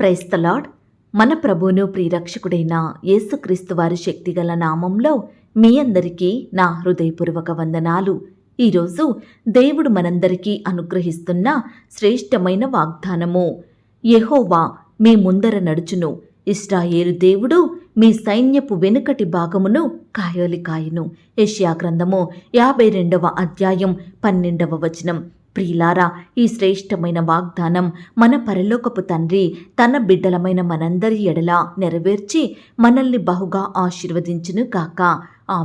క్రైస్తలాడ్ మన ప్రభువును ప్రియరక్షకుడైన యేసుక్రీస్తు వారి శక్తిగల నామంలో మీ అందరికీ నా హృదయపూర్వక వందనాలు. ఈరోజు దేవుడు మనందరికీ అనుగ్రహిస్తున్న శ్రేష్టమైన వాగ్దానము. యెహోవా మీ ముందర నడుచును. ఇస్రాయేలు దేవుడు మీ సైన్యపు వెనుకటి భాగమును కాయలి కాయును. గ్రంథము యాభై రెండవ అధ్యాయం పన్నెండవ వచనం. ప్రియులారా ఈ శ్రేష్టమైన వాగ్దానం మన పరలోకపు తండ్రి తన బిడ్డలమైన మనందరి ఎడల నెరవేర్చి మనల్ని బహుగా ఆశీర్వదించును కాక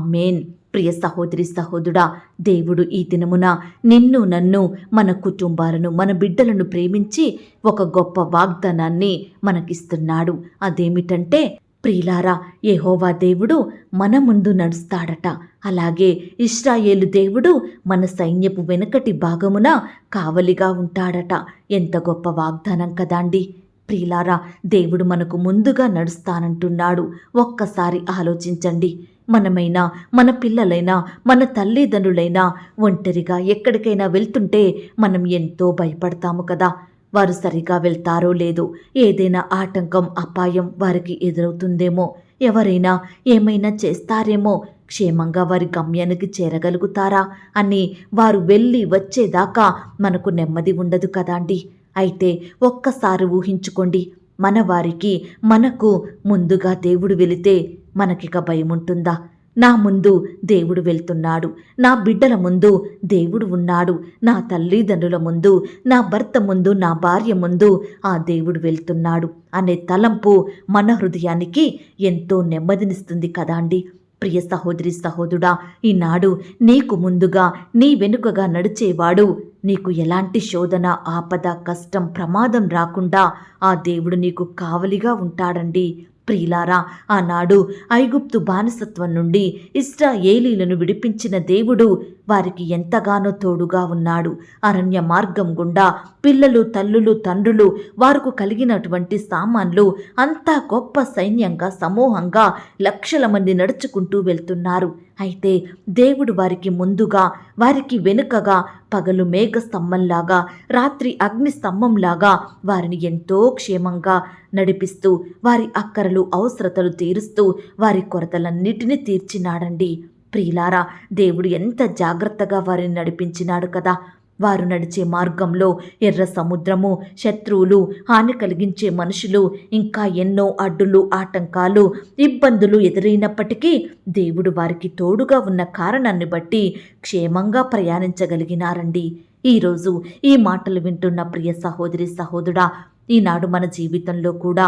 మేన్ ప్రియ సహోదరి సహోదరుడా దేవుడు ఈ దినమున నిన్ను నన్ను మన కుటుంబాలను మన బిడ్డలను ప్రేమించి ఒక గొప్ప వాగ్దానాన్ని మనకిస్తున్నాడు. అదేమిటంటే ప్రియులారా యెహోవా దేవుడు మన ముందు నడుస్తాడట. అలాగే ఇష్రాయేలు దేవుడు మన సైన్యపు వెనుకటి భాగమున కావలిగా ఉంటాడట. ఎంత గొప్ప వాగ్దానం కదాండి ప్రియులారా దేవుడు మనకు ముందుగా నడుస్తానంటున్నాడు. ఒక్కసారి ఆలోచించండి. మనమైనా మన పిల్లలైనా మన తల్లిదండ్రులైనా ఒంటరిగా ఎక్కడికైనా వెళ్తుంటే మనం ఎంతో భయపడతాము కదా. వారు సరిగా వెళ్తారో లేదో ఏదైనా ఆటంకం అపాయం వారికి ఎదురవుతుందేమో ఎవరైనా ఏమైనా చేస్తారేమో క్షేమంగా వారి గమ్యానికి చేరగలుగుతారా అని వారు వెళ్ళి వచ్చేదాకా మనకు నెమ్మది ఉండదు కదండి అయితే ఒక్కసారి ఊహించుకోండి మన వారికి మనకు ముందుగా దేవుడు వెళితే మనకిక భయం ఉంటుందా నా ముందు దేవుడు వెళ్తున్నాడు. నా బిడ్డల ముందు దేవుడు ఉన్నాడు. నా తల్లిదండ్రుల ముందు నా భర్త ముందు నా భార్య ముందు ఆ దేవుడు వెళ్తున్నాడు అనే తలంపు మన హృదయానికి ఎంతో నెమ్మదినిస్తుంది కదా అండి. ప్రియ సహోదరి సహోదరుడా ఈనాడు నీకు ముందుగా నీ వెనుకగా నడిచేవాడు నీకు ఎలాంటి శోధన ఆపద కష్టం ప్రమాదం రాకుండా ఆ దేవుడు నీకు కావలిగా ఉంటాడండి. ప్రియులారా ఆనాడు ఐగుప్తు బానిసత్వం నుండి ఇస్రాయేలీలను విడిపించిన దేవుడు వారికి ఎంతగానో తోడుగా ఉన్నాడు. అరణ్య మార్గం గుండా పిల్లలు తల్లులు తండ్రులు వారికి కలిగినటువంటి సామాన్లు అంతా గొప్ప సైన్యంగా సమూహంగా లక్షల మంది నడుచుకుంటూ వెళ్తున్నారు. అయితే దేవుడు వారికి ముందుగా వారికి వెనుకగా పగలు మేఘ స్తంభంలాగా రాత్రి అగ్ని స్తంభంలాగా వారిని ఎంతో క్షేమంగా నడిపిస్తూ వారి అక్కరలు అవసరతలు తీరుస్తూ వారి కొరతలన్నిటినీ తీర్చినాడండి. ప్రియులారా దేవుడు ఎంత జాగ్రత్తగా వారిని నడిపించినాడు కదా. వారు నడిచే మార్గంలో ఎర్ర సముద్రము శత్రువులు హాని కలిగించే మనుషులు ఇంకా ఎన్నో అడ్డులు ఆటంకాలు ఇబ్బందులు ఎదురైనప్పటికీ దేవుడు వారికి తోడుగా ఉన్న కారణాన్ని బట్టి క్షేమంగా ప్రయాణించగలిగినారండి. ఈరోజు ఈ మాటలు వింటున్న ప్రియ సహోదరి సహోదరుడా ఈనాడు మన జీవితంలో కూడా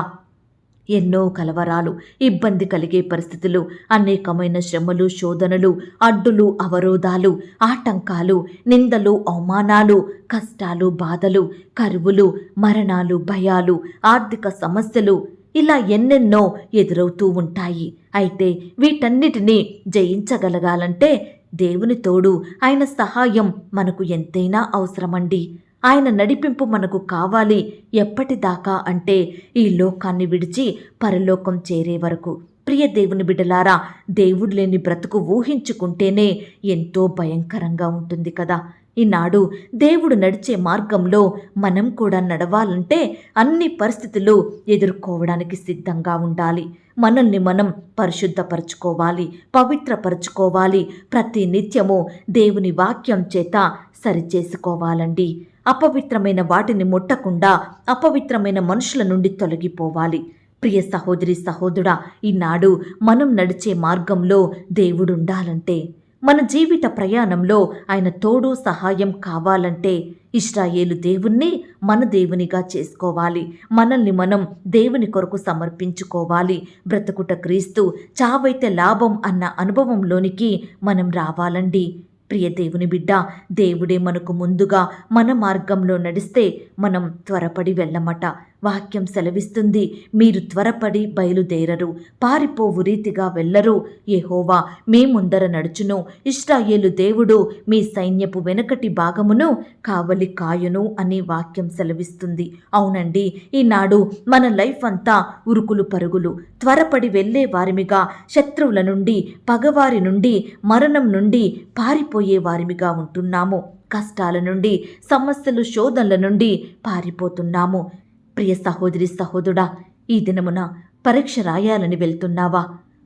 ఎన్నో కలవరాలు ఇబ్బంది కలిగే పరిస్థితులు అనేకమైన శ్రమలు శోధనలు అడ్డులు అవరోధాలు ఆటంకాలు నిందలు అవమానాలు కష్టాలు బాధలు కరువులు మరణాలు భయాలు ఆర్థిక సమస్యలు ఇలా ఎన్నెన్నో ఎదురవుతూ ఉంటాయి. అయితే వీటన్నిటినీ జయించగలగాలంటే దేవుని తోడు ఆయన సహాయం మనకు ఎంతైనా అవసరమండి. ఆయన నడిపింపు మనకు కావాలి ఎప్పటిదాకా అంటే ఈ లోకాన్ని విడిచి పరలోకం చేరే వరకు. ప్రియ దేవుని బిడ్డలారా దేవుడు లేని బ్రతుకు ఊహించుకుంటేనే ఎంతో భయంకరంగా ఉంటుంది కదా. ఈనాడు దేవుడు నడిచే మార్గంలో మనం కూడా నడవాలంటే అన్ని పరిస్థితులు ఎదుర్కోవడానికి సిద్ధంగా ఉండాలి. మనల్ని మనం పరిశుద్ధపరచుకోవాలి పవిత్రపరచుకోవాలి. ప్రతి నిత్యము దేవుని వాక్యం చేత సరిచేసుకోవాలండి. అపవిత్రమైన వాటిని ముట్టకుండా అపవిత్రమైన మనుషుల నుండి తొలగిపోవాలి. ప్రియ సహోదరి సహోదరుడా ఈనాడు మనం నడిచే మార్గంలో దేవుడుండాలంటే మన జీవిత ప్రయాణంలో ఆయన తోడు సహాయం కావాలంటే ఇష్రాయేలు దేవుణ్ణి మన దేవునిగా చేసుకోవాలి. మనల్ని మనం దేవుని కొరకు సమర్పించుకోవాలి. బ్రతుకుట క్రీస్తు చావైతే లాభం అన్న అనుభవంలోనికి మనం రావాలండి. ప్రియ దేవుని బిడ్డ దేవుడే మనకు ముందుగా మన మార్గంలో నడిస్తే మనం త్వరపడి వెళ్ళమట. వాక్యం సెలవిస్తుంది. మీరు త్వరపడి బయలుదేరరు. పారిపోవు రీతిగా వెళ్ళరు. ఏహోవా మీ ముందర నడుచును. ఇష్టాయేలు దేవుడు మీ సైన్యపు వెనకటి భాగమును కావలి కాయును అని వాక్యం సెలవిస్తుంది. అవునండి ఈనాడు మన లైఫ్ అంతా ఉరుకులు పరుగులు. త్వరపడి వెళ్ళే వారిమిగా శత్రువుల నుండి పగవారి నుండి మరణం నుండి పారిపోయే వారిమిగా ఉంటున్నాము. కష్టాల నుండి సమస్యలు శోధనల నుండి పారిపోతున్నాము. ప్రియ సహోదరి సహోదరుడా ఈ దినమున పరీక్ష రాయాలని వెళ్తున్నావా?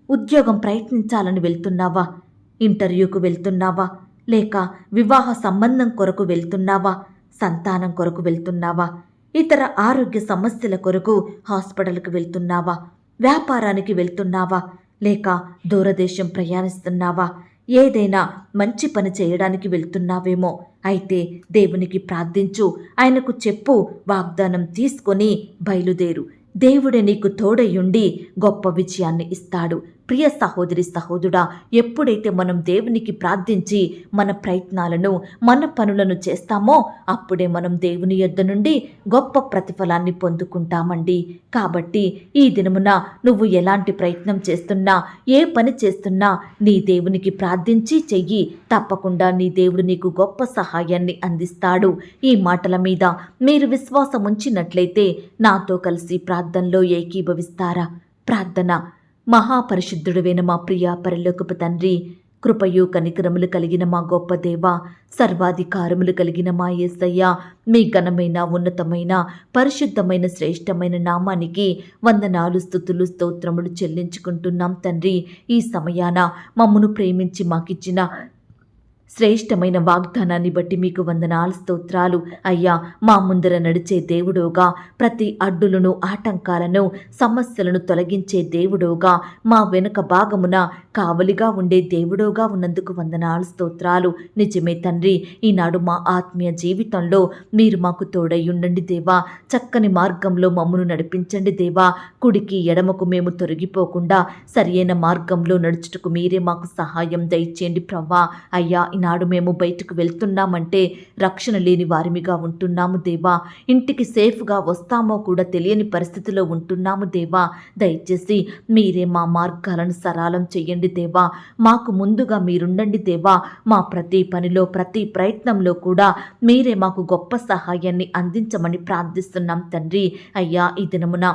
ఉద్యోగం ప్రయత్నించాలని వెళ్తున్నావా? ఇంటర్వ్యూకు వెళ్తున్నావా? లేక వివాహ సంబంధం కొరకు వెళ్తున్నావా? సంతానం కొరకు వెళ్తున్నావా? ఇతర ఆరోగ్య సమస్యల కొరకు హాస్పిటల్కి వెళ్తున్నావా? వ్యాపారానికి వెళ్తున్నావా? లేక దూరదేశం ప్రయాణిస్తున్నావా? ఏదైనా మంచి పని చేయడానికి వెళ్తున్నావేమో? అయితే దేవునికి ప్రార్థించు ఆయనకు చెప్పు వాగ్దానం తీసుకొని బయలుదేరు. దేవుడే నీకు తోడయుండి గొప్ప విజయాన్ని ఇస్తాడు. ప్రియ సహోదరి సహోదరుడా ఎప్పుడైతే మనం దేవునికి ప్రార్థించి మన ప్రయత్నాలను మన పనులను చేస్తామో అప్పుడే మనం దేవుని యొద్ద నుండి గొప్ప ప్రతిఫలాన్ని పొందుకుంటామండి. కాబట్టి ఈ దినమున నువ్వు ఎలాంటి ప్రయత్నం చేస్తున్నా ఏ పని చేస్తున్నా నీ దేవునికి ప్రార్థించి చెయ్యి. తప్పకుండా నీ దేవుడు నీకు గొప్ప సహాయాన్ని అందిస్తాడు. ఈ మాటల మీద మీరు విశ్వాసం ఉంచినట్లయితే నాతో కలిసి ప్రార్థనలో ఏకీభవిస్తారా? ప్రార్థన మహాపరిశుద్ధుడువైన మా ప్రియ పరలోకపు తండ్రి కృపయు కనికరములు కలిగిన మా గొప్ప దేవ సర్వాధికారములు కలిగిన మా యేసయ్య మీ ఘనమైన ఉన్నతమైన పరిశుద్ధమైన శ్రేష్టమైన నామానికి వందనాలు స్థుతులు స్తోత్రములు చెల్లించుకుంటున్నాం తండ్రి. ఈ సమయాన మమ్మను ప్రేమించి మాకిచ్చిన శ్రేష్టమైన వాగ్దానాన్ని బట్టి మీకు వందనాలు స్తోత్రాలు. అయ్యా మా ముందర నడిచే దేవుడోగా ప్రతి అడ్డులను ఆటంకాలను సమస్యలను తొలగించే దేవుడోగా మా వెనుక భాగమున కావలిగా ఉండే దేవుడోగా ఉన్నందుకు వందనాలు స్తోత్రాలు. నిజమే తండ్రి ఈనాడు మా ఆత్మీయ జీవితంలో మీరు మాకు తోడై ఉండండి దేవా. చక్కని మార్గంలో మమ్మను నడిపించండి దేవా. కుడికి ఎడమకు మేము తొలగిపోకుండా సరియైన మార్గంలో నడుచుటకు మీరే మాకు సహాయం దయచేయండి ప్రవ్వా. అయ్యా ఈనాడు మేము బయటకు వెళ్తున్నామంటే రక్షణ లేని వారిమిగా ఉంటున్నాము దేవా. ఇంటికి సేఫ్గా వస్తామో కూడా తెలియని పరిస్థితిలో ఉంటున్నాము దేవా. దయచేసి మీరే మా మార్గాలను సరళం చెయ్యండి దేవా. మాకు ముందుగా మీరుండండి దేవా. మా ప్రతి పనిలో ప్రతి ప్రయత్నంలో కూడా మీరే మాకు గొప్ప సహాయాన్ని అందించమని ప్రార్థిస్తున్నాం తండ్రి. అయ్యా ఈ దినమున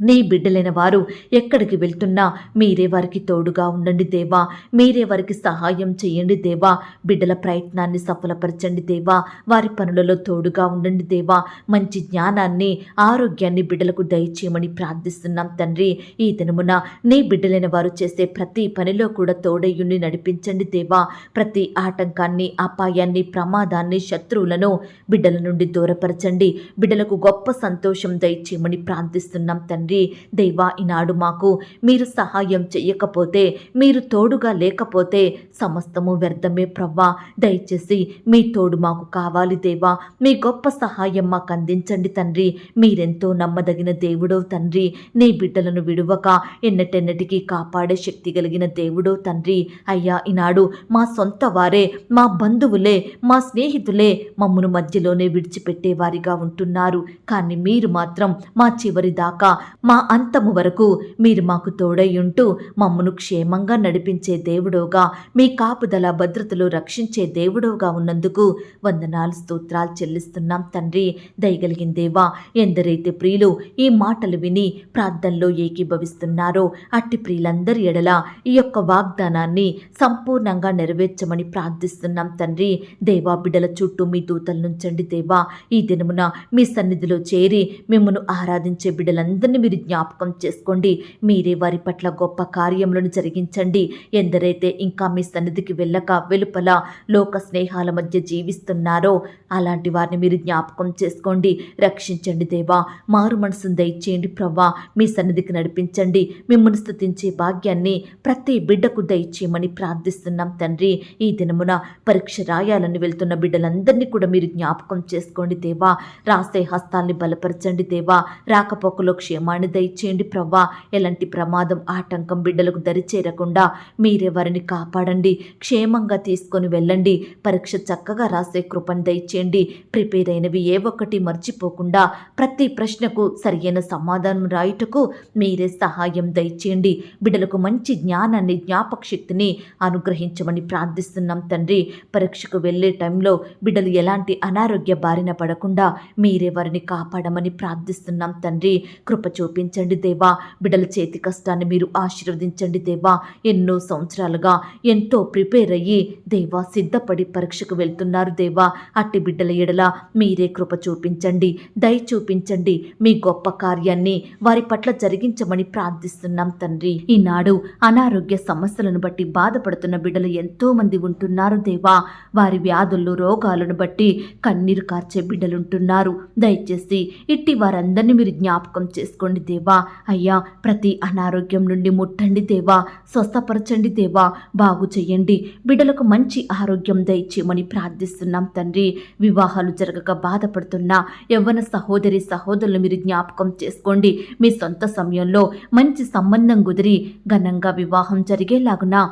నీ బిడ్డలైన వారు ఎక్కడికి వెళ్తున్నా మీరే వారికి తోడుగా ఉండండి దేవా. మీరే వారికి సహాయం చేయండి దేవా. బిడ్డల ప్రయత్నాన్ని సఫలపరచండి దేవా. వారి పనులలో తోడుగా ఉండండి దేవా. మంచి జ్ఞానాన్ని ఆరోగ్యాన్ని బిడ్డలకు దయచేయమని ప్రార్థిస్తున్నాం తండ్రి. ఈ దినమున నీ బిడ్డలైన వారు చేసే ప్రతి పనిలో కూడా తోడయ్యుని నడిపించండి దేవా. ప్రతి ఆటంకాన్ని అపాయాన్ని ప్రమాదాన్ని శత్రువులను బిడ్డల నుండి దూరపరచండి. బిడ్డలకు గొప్ప సంతోషం దయచేయమని ప్రార్థిస్తున్నాం తండ్రి. తండ్రి దేవా ఈనాడు మాకు మీరు సహాయం చెయ్యకపోతే మీరు తోడుగా లేకపోతే సమస్తము వ్యర్థమే ప్రవ్వా. దయచేసి మీ తోడు మాకు కావాలి దేవా. మీ గొప్ప సహాయం మాకు అందించండి తండ్రి. మీరెంతో నమ్మదగిన దేవుడో తండ్రి. నీ బిడ్డలను విడువక ఎన్నటెన్నటికీ కాపాడే శక్తి కలిగిన దేవుడో తండ్రి. అయ్యా ఈనాడు మా సొంత వారే మా బంధువులే మా స్నేహితులే మమ్మను మధ్యలోనే విడిచిపెట్టేవారిగా ఉంటున్నారు. కానీ మీరు మాత్రం మా చివరి దాకా మా అంతము వరకు మీరు మాకు తోడయ్యుంటూ మమ్మను క్షేమంగా నడిపించే దేవుడోగా మీ కాపుదల భద్రతలు రక్షించే దేవుడోగా ఉన్నందుకు వందనాలు స్తోత్రాలు చెల్లిస్తున్నాం తండ్రి. దయగలిగిన దేవా ఎందరైతే ప్రియులు ఈ మాటలు విని ప్రార్థనలో ఏకీభవిస్తున్నారో అట్టి ప్రియులందరి ఎడల ఈ యొక్క వాగ్దానాన్ని సంపూర్ణంగా నెరవేర్చమని ప్రార్థిస్తున్నాం తండ్రి. దేవా బిడ్డల చుట్టూ మీ దూతలు నుంచండి దేవా. ఈ దినమున మీ సన్నిధిలో చేరి మిమ్మను ఆరాధించే బిడ్డలందరినీ మీరు జ్ఞాపకం చేసుకోండి. మీరే వారి పట్ల గొప్ప కార్యములను జరిగించండి. ఎందరైతే ఇంకా మీ సన్నిధికి వెళ్ళక వెలుపల లోక స్నేహాల మధ్య జీవిస్తున్నారో అలాంటి వారిని మీరు జ్ఞాపకం చేసుకోండి. రక్షించండి దేవా. మారు మనసును దయచేయండి ప్రవ్వా. మీ సన్నిధికి నడిపించండి. మిమ్మల్ని స్థుతించే భాగ్యాన్ని ప్రతి బిడ్డకు దయచేయమని ప్రార్థిస్తున్నాం తండ్రి. ఈ దినమున పరీక్ష రాయాలని వెళ్తున్న బిడ్డలందరినీ కూడా మీరు జ్ఞాపకం చేసుకోండి దేవా. రాసే హస్తాల్ని బలపరచండి దేవా. రాకపోకలో క్షేమాన్ని దయచేయండి ప్రవ్వా. ఎలాంటి ప్రమాదం ఆటంకం బిడ్డలకు దరిచేరకుండా మీరే వారిని కాపాడండి. క్షేమంగా తీసుకొని వెళ్ళండి. పరీక్ష చక్కగా రాసే కృపను దయచేయండి. ప్రిపేర్ అయినవి ఏ ఒక్కటి మర్చిపోకుండా ప్రతి ప్రశ్నకు సరియైన సమాధానం రాయుటకు మీరే సహాయం దయచేయండి. బిడ్డలకు మంచి జ్ఞానాన్ని జ్ఞాపక శక్తిని అనుగ్రహించమని ప్రార్థిస్తున్నాం తండ్రి. పరీక్షకు వెళ్ళే టైంలో బిడ్డలు ఎలాంటి అనారోగ్య బారిన పడకుండా మీరే వారిని కాపాడమని ప్రార్థిస్తున్నాం తండ్రి. కృపచూ చూపించండి దేవా. బిడ్డల చేతి కష్టాన్ని మీరు ఆశీర్వదించండి దేవా. ఎన్నో సంవత్సరాలుగా ఎంతో ప్రిపేర్ అయ్యి దేవా సిద్ధపడి పరీక్షకు వెళ్తున్నారు దేవా. అట్టి బిడ్డల ఎడల మీరే కృప చూపించండి దయ చూపించండి. మీ గొప్ప కార్యాన్ని వారి పట్ల జరిగించమని ప్రార్థిస్తున్నాం తండ్రి. ఈనాడు అనారోగ్య సమస్యలను బట్టి బాధపడుతున్న బిడ్డలు ఎంతో మంది ఉంటున్నారు దేవా. వారి వ్యాధులు రోగాలను బట్టి కన్నీరు కార్చే బిడ్డలుంటున్నారు. దయచేసి ఇట్టి వారందరినీ మీరు జ్ఞాపకం చేసుకోండి దేవా. అయ్యా ప్రతి అనారోగ్యం నుండి ముట్టండి దేవా. స్వస్థపరచండి దేవా. బాగు చేయండి. బిడ్డలకు మంచి ఆరోగ్యం దయచేయమని ప్రార్థిస్తున్నాం తండ్రి. వివాహాలు జరగక బాధపడుతున్న యవ్వన సహోదరి సహోదరులు మీరు జ్ఞాపకం చేసుకోండి. మీ సొంత సమయంలో మంచి సంబంధం కుదిరి ఘనంగా వివాహం జరిగేలాగున?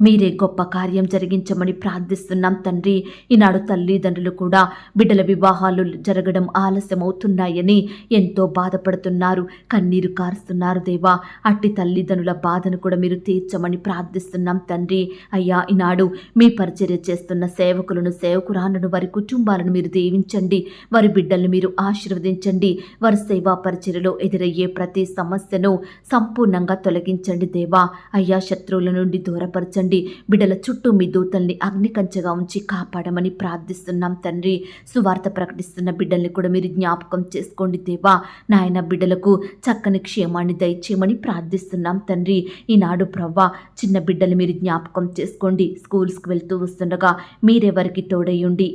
మీరే గొప్ప కార్యం జరిగించమని ప్రార్థిస్తున్నాం తండ్రి. ఈనాడు తల్లిదండ్రులు కూడా బిడ్డల వివాహాలు జరగడం ఆలస్యమవుతున్నాయని ఎంతో బాధపడుతున్నారు. కన్నీరు కారుస్తున్నారు దేవా. అట్టి తల్లిదండ్రుల బాధను కూడా మీరు తీర్చమని ప్రార్థిస్తున్నాం తండ్రి. అయ్యా ఈనాడు మీ పరిచర్య చేస్తున్న సేవకులను సేవకురాలను వారి కుటుంబాలను మీరు దీవించండి. వారి బిడ్డలను మీరు ఆశీర్వదించండి. వారి సేవా పరిచర్యలో ఎదురయ్యే ప్రతి సమస్యను సంపూర్ణంగా తొలగించండి దేవా. అయ్యా శత్రువుల నుండి దూరపరచండి. బిడ్డల చుట్టూ మీ దూతల్ని అగ్నికంచగా ఉంచి కాపాడమని ప్రార్థిస్తున్నాం తండ్రి. సువార్త ప్రకటిస్తున్న బిడ్డల్ని కూడా మీరు జ్ఞాపకం చేసుకోండి దేవా. నాయన బిడ్డలకు చక్కని క్షేమాన్ని దయచేయమని ప్రార్థిస్తున్నాం తండ్రి. ఈనాడు ప్రవ్వా చిన్న బిడ్డలు మీరు జ్ఞాపకం చేసుకోండి. స్కూల్స్కి వెళ్తూ వస్తుండగా మీరెవరికి తోడయ్యుండి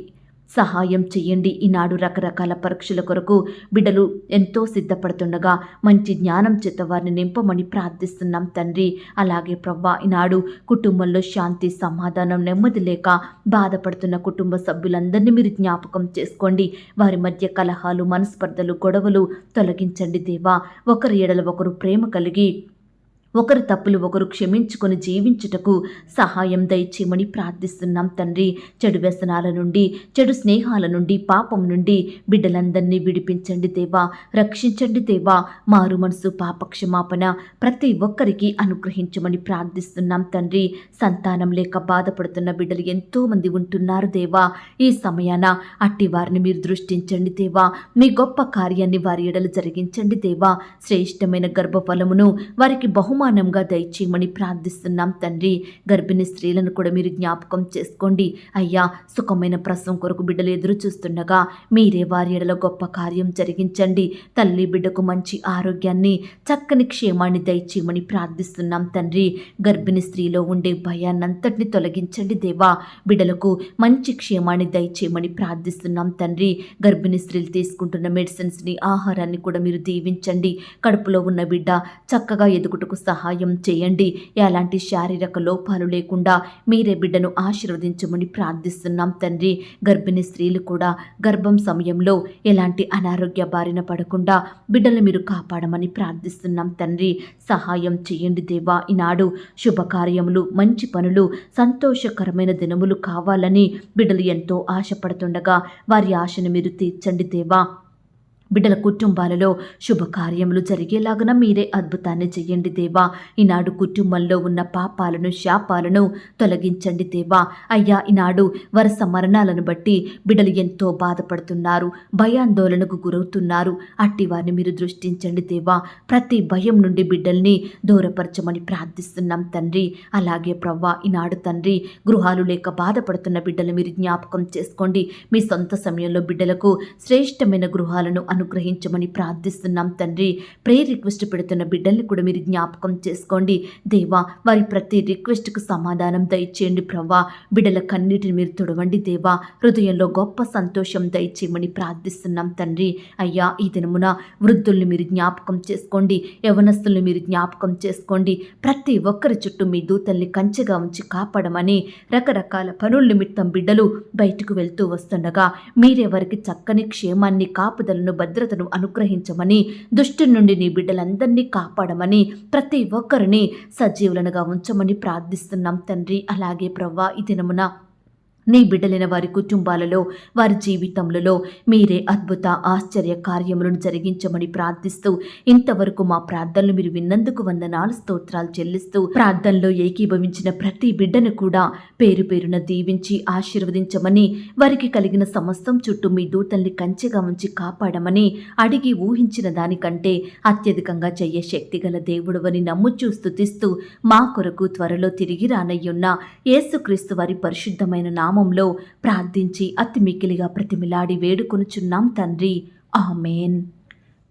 సహాయం చేయండి ఈనాడు రకరకాల పరీక్షల కొరకు బిడ్డలు ఎంతో సిద్ధపడుతుండగా మంచి జ్ఞానం చేత వారిని నింపమని ప్రార్థిస్తున్నాం తండ్రి. అలాగే ప్రవ్వా ఈనాడు కుటుంబంలో శాంతి సమాధానం నెమ్మది లేక బాధపడుతున్న కుటుంబ సభ్యులందరినీ మీరు జ్ఞాపకం చేసుకోండి. వారి మధ్య కలహాలు మనస్పర్ధలు గొడవలు తొలగించండి దేవా. ఒకరి ఎడల ఒకరు ప్రేమ కలిగి ఒకరి తప్పులు ఒకరు క్షమించుకొని జీవించుటకు సహాయం దయచేయమని ప్రార్థిస్తున్నాం తండ్రి. చెడు వ్యసనాల నుండి చెడు స్నేహాల నుండి పాపం నుండి బిడ్డలందరినీ విడిపించండి దేవా. రక్షించండి దేవా. మారు మనసు పాపక్షమాపణ ప్రతి ఒక్కరికి అనుగ్రహించమని ప్రార్థిస్తున్నాం తండ్రి. సంతానం లేక బాధపడుతున్న బిడ్డలు ఎంతో మంది ఉంటున్నారు దేవా. ఈ సమయాన అట్టి వారిని మీరు దృష్టించండి దేవా. మీ గొప్ప కార్యాన్ని వారి ఎడలు జరిగించండి దేవా. శ్రేష్టమైన గర్భఫలమును వారికి బహుమ బహుమానంగా దయచేయమని ప్రార్థిస్తున్నాం తండ్రి. గర్భిణీ స్త్రీలను కూడా మీరు జ్ఞాపకం చేసుకోండి. అయ్యా సుఖమైన ప్రసవం కొరకు బిడ్డలు ఎదురు చూస్తుండగా మీరే వారి ఎడల గొప్ప కార్యం జరిగించండి. తల్లి బిడ్డకు మంచి ఆరోగ్యాన్ని చక్కని క్షేమాన్ని దయచేయమని ప్రార్థిస్తున్నాం తండ్రి. గర్భిణీ స్త్రీలో ఉండే భయాన్నంతటిని తొలగించండి దేవా. బిడ్డలకు మంచి క్షేమాన్ని దయచేయమని ప్రార్థిస్తున్నాం తండ్రి. గర్భిణీ స్త్రీలు తీసుకుంటున్న మెడిసిన్స్ని ఆహారాన్ని కూడా మీరు దీవించండి. కడుపులో ఉన్న బిడ్డ చక్కగా ఎదుగుటకు సహాయం చేయండి. ఎలాంటి శారీరక లోపాలు లేకుండా మీరే బిడ్డను ఆశీర్వదించమని ప్రార్థిస్తున్నాం తండ్రి. గర్భిణీ స్త్రీలు కూడా గర్భం సమయంలో ఎలాంటి అనారోగ్య బారిన పడకుండా బిడ్డలు మీరు కాపాడమని ప్రార్థిస్తున్నాం తండ్రి. సహాయం చేయండి దేవా. ఈనాడు శుభకార్యములు మంచి పనులు సంతోషకరమైన దినములు కావాలని బిడ్డలు ఎంతో ఆశపడుతుండగా వారి ఆశను మీరు తీర్చండి దేవా. బిడ్డల కుటుంబాలలో శుభకార్యములు జరిగేలాగున మీరే అద్భుతాన్ని చెయ్యండి దేవా. ఈనాడు కుటుంబంలో ఉన్న పాపాలను శాపాలను తొలగించండి దేవా. అయ్యా ఈనాడు వరుస మరణాలను బట్టి బిడ్డలు ఎంతో బాధపడుతున్నారు భయాందోళనకు గురవుతున్నారు. అట్టి వారిని మీరు దృష్టించండి దేవా. ప్రతి భయం నుండి బిడ్డల్ని దూరపరచమని ప్రార్థిస్తున్నాం తండ్రి. అలాగే ప్రవ్వా ఈనాడు తండ్రి గృహాలు లేక బాధపడుతున్న బిడ్డలు మీరు జ్ఞాపకం చేసుకోండి. మీ సొంత సమయంలో బిడ్డలకు శ్రేష్టమైన గృహాలను అనుగ్రహించమని ప్రార్థిస్తున్నాం తండ్రి. ప్రే రిక్వెస్ట్ పెడుతున్న బిడ్డల్ని కూడా మీరు జ్ఞాపకం చేసుకోండి. దేవా వారి ప్రతి రిక్వెస్ట్కు సమాధానం దయచేయండి ప్రవ్వా. బిడ్డల కన్నీటిని మీరు తుడవండి దేవా. హృదయంలో గొప్ప సంతోషం దయచేయమని ప్రార్థిస్తున్నాం తండ్రి. అయ్యా ఈ దినమున వృద్ధుల్ని మీరు జ్ఞాపకం చేసుకోండి. యవనస్తుల్ని మీరు జ్ఞాపకం చేసుకోండి. ప్రతి ఒక్కరి చుట్టూ మీ దూతల్ని కంచెగా ఉంచి కాపాడమని రకరకాల పనుల నిమిత్తం బిడ్డలు బయటకు వెళ్తూ వస్తుండగా మీరే వారికి చక్కని క్షేమాన్ని కాపుదలను భద్రతను అనుగ్రహించమని దుష్టు నుండి నీ బిడ్డలందరినీ కాపాడమని ప్రతి ఒక్కరిని సజీవులనుగా ఉంచమని ప్రార్థిస్తున్నాం తండ్రి. అలాగే ప్రవ్వా ఈ దినమున నీ బిడ్డలైన వారి కుటుంబాలలో వారి జీవితములలో మీరే అద్భుత ఆశ్చర్య కార్యములను జరిగించమని ప్రార్థిస్తూ ఇంతవరకు మా ప్రార్థనలు మీరు విన్నందుకు వందనాలు స్తోత్రాలు చెల్లిస్తూ ప్రార్థనలో ఏకీభవించిన ప్రతి బిడ్డను కూడా పేరు పేరున దీవించి ఆశీర్వదించమని వారికి కలిగిన సమస్తం చుట్టూ మీ దూతల్ని కంచెగా ఉంచి కాపాడమని అడిగి ఊహించిన దానికంటే అత్యధికంగా చెయ్యే శక్తిగల దేవుడవని నమ్ముచూ స్థుతిస్తూ మా కొరకు త్వరలో తిరిగి రానయ్యున్న యేసుక్రీస్తు వారి పరిశుద్ధమైన నామంలో ప్రార్థించి అతి మిక్కిలిగా ప్రతిమిలాడి వేడుకొనుచున్నాం తండ్రి. ఆమెన్.